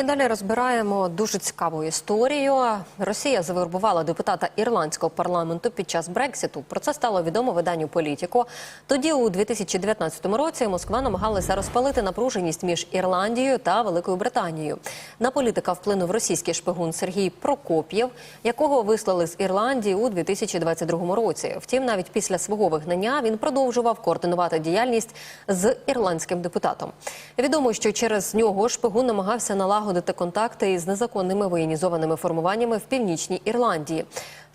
І далі розбираємо дуже цікаву історію. Росія завербувала депутата ірландського парламенту під час Брексіту. Про це стало відомо виданню Політіко. Тоді, у 2019 році, Москва намагалася розпалити напруженість між Ірландією та Великою Британією. На політика вплинув російський шпигун Сергій Прокоп'єв, якого вислали з Ірландії у 2022 році. Втім, навіть після свого вигнання він продовжував координувати діяльність з ірландським депутатом. Відомо, що через нього шпигун намагався налагодити контакти із незаконними воєнізованими формуваннями в північній Ірландії.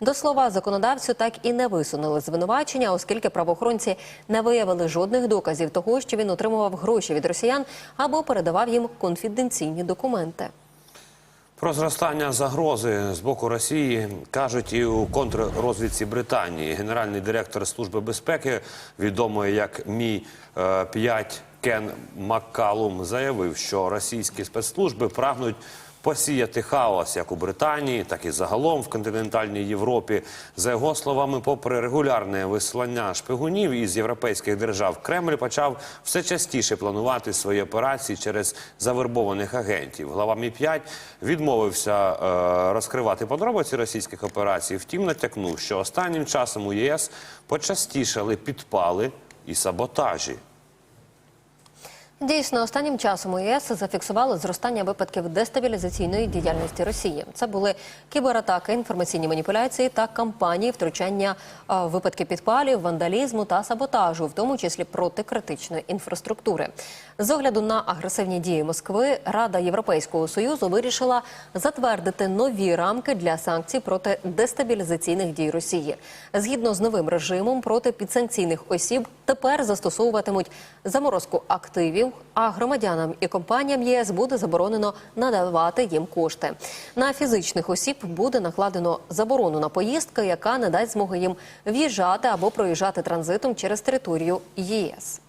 До слова, законодавцю так і не висунули звинувачення, оскільки правоохоронці не виявили жодних доказів того, що він отримував гроші від росіян або передавав їм конфіденційні документи. Про зростання загрози з боку Росії кажуть і у контррозвідці Британії. Генеральний директор служби безпеки, відомий як Мі 5 Кен Маккалум, заявив, що російські спецслужби прагнуть посіяти хаос як у Британії, так і загалом в континентальній Європі. За його словами, попри регулярне вислання шпигунів із європейських держав, Кремль почав все частіше планувати свої операції через завербованих агентів. Глава Мі 5 відмовився е, розкривати подробиці російських операцій. Втім, натякнув, що останнім часом у ЄС почастішали підпали і саботажі. Дійсно, останнім часом у ЄС зафіксували зростання випадків дестабілізаційної діяльності Росії. Це були кібератаки, інформаційні маніпуляції та кампанії втручання випадки підпалів, вандалізму та саботажу, в тому числі проти критичної інфраструктури. З огляду на агресивні дії Москви, Рада Європейського союзу вирішила затвердити нові рамки для санкцій проти дестабілізаційних дій Росії. Згідно з новим режимом проти підсанкційних осіб тепер застосовуватимуть заморозку активів, а громадянам і компаніям ЄС буде заборонено надавати їм кошти. На фізичних осіб буде накладено заборону на поїздки, яка не дасть змоги їм в'їжджати або проїжджати транзитом через територію ЄС.